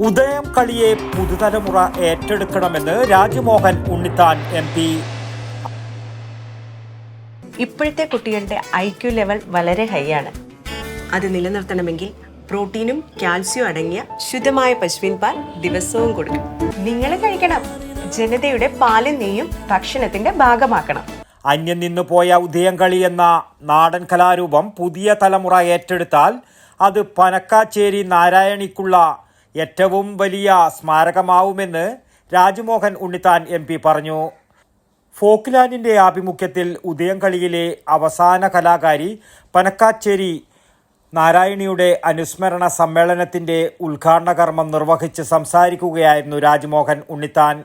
ഉദയം കളിയെ പുതുതലമുറ ഏറ്റെടുക്കണമെന്ന് രാജ്മോഹൻ ഉണ്ണിത്താൻ എം പി. ഇപ്പോഴത്തെ കുട്ടികളുടെ ഐ ക്യു ലെവൽ വളരെ ഹൈ ആണ്. അത് നിലനിർത്തണമെങ്കിൽ പ്രോട്ടീനും കാൽസ്യവും അടങ്ങിയ ശുദ്ധമായ പശുവിൻ പാൽ ദിവസവും കൊടുക്കും നിങ്ങൾ കഴിക്കണം. ജനതയുടെ പാലും നെയ്യും ഭക്ഷണത്തിന്റെ ഭാഗമാക്കണം. അന്യം നിന്നു പോയ ഉദയംകളി എന്ന നാടൻ കലാരൂപം പുതിയ തലമുറ ഏറ്റെടുത്താൽ അത് പനക്കാച്ചേരി നാരായണിക്കുള്ള ഏറ്റവും വലിയ സ്മാരകമാവുമെന്ന് രാജ്മോഹൻ ഉണ്ണിത്താൻ എം പറഞ്ഞു. ഫോക്ലാൻഡിന്റെ ആഭിമുഖ്യത്തിൽ ഉദയംകളിയിലെ അവസാന കലാകാരി പനക്കാച്ചേരി നാരായണിയുടെ അനുസ്മരണ സമ്മേളനത്തിന്റെ ഉദ്ഘാടന കർമ്മം നിർവഹിച്ച് സംസാരിക്കുകയായിരുന്നു രാജ്മോഹൻ ഉണ്ണിത്താൻ.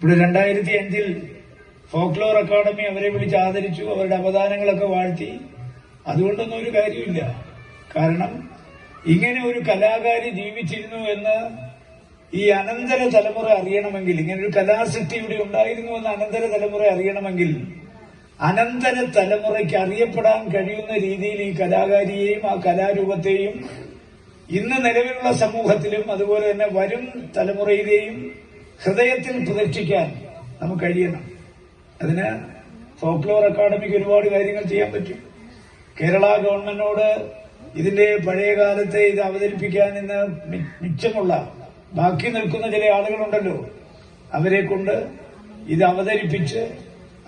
ഇവിടെ രണ്ടായിരത്തി അഞ്ചിൽ ഫോക്ലോർ അക്കാദമി അവരെ വിളിച്ച് ആദരിച്ചു അവരുടെ അവദാനങ്ങളൊക്കെ വാഴ്ത്തി. അതുകൊണ്ടൊന്നും ഒരു കാര്യമില്ല കാരണം ഇങ്ങനെ ഒരു കലാകാരി ജീവിച്ചിരുന്നു എന്ന് ഈ അനന്തര തലമുറ അറിയണമെങ്കിൽ ഇങ്ങനെ ഒരു കലാസൃഷ്ടി ഇവിടെ ഉണ്ടായിരുന്നു എന്ന് അനന്തര തലമുറ അറിയണമെങ്കിൽ അനന്തര തലമുറയ്ക്ക് അറിയപ്പെടാൻ കഴിയുന്ന രീതിയിൽ ഈ കലാകാരിയെയും ആ കലാരൂപത്തെയും ഇന്ന് നിലവിലുള്ള സമൂഹത്തിലും അതുപോലെ തന്നെ വരും തലമുറയിലെയും ഹൃദയത്തിൽ പ്രതിഷ്ഠിക്കാൻ നമുക്ക് കഴിയണം. അതിന് ഫോക്ലോർ അക്കാഡമിക്ക് ഒരുപാട് കാര്യങ്ങൾ ചെയ്യാൻ പറ്റും. കേരള ഗവൺമെന്റിനോട് ഇതിന്റെ പഴയ കാലത്തെ ഇത് അവതരിപ്പിക്കാൻ ഇന്ന് മിച്ചമുള്ള ബാക്കി നിൽക്കുന്ന ചില ആളുകളുണ്ടല്ലോ. അവരെ കൊണ്ട് ഇത് അവതരിപ്പിച്ച്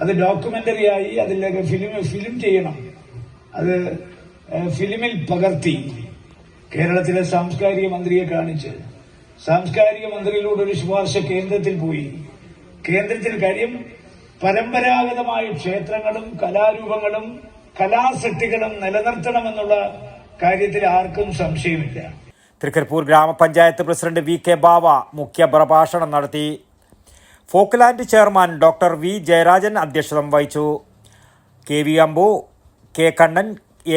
അത് ഡോക്യുമെന്ററി ആയി അതിലൊക്കെ ഫിലിം ഫിലിം ചെയ്യണം. അത് ഫിലിമിൽ പകർത്തി കേരളത്തിലെ സാംസ്കാരിക മന്ത്രിയെ കാണിച്ച്. സാംസ്കാരിക മന്ത്രിയിലൂടെ ഒരു ശുപാർശ കേന്ദ്രത്തിൽ പോയി. കേന്ദ്രത്തിൽ കാര്യം പരമ്പരാഗതമായ ക്ഷേത്രങ്ങളും കലാരൂപങ്ങളും കലാസൃഷ്ടികളും നിലനിർത്തണമെന്നുള്ള കാര്യത്തിൽ ആർക്കും സംശയമില്ല. തൃക്കരിപ്പൂർ ഗ്രാമപഞ്ചായത്ത് പ്രസിഡന്റ് വി കെ ബാവ മുഖ്യ പ്രഭാഷണം നടത്തി. Folkland chairman doctor V Jayarajan അധ്യക്ഷത വഹിച്ചു. K V Ambu K Kannan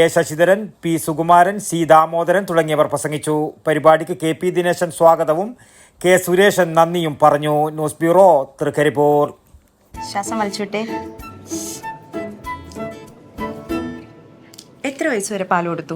A Sasidharan P Sukumaran C Damodaran തുടങ്ങിയവർ പ്രസംഗിച്ചു. പരിപാടിക്ക് കെ പി ദിനേശൻ സ്വാഗതവും കെ സുരേഷൻ നന്ദിയും പറഞ്ഞു. News bureau Thrikaripur. ശ്വാസം വലിച്ചുവിട്ടെ എത്ര വയസ്സ് വരെ പാൽ കൊടുത്തു?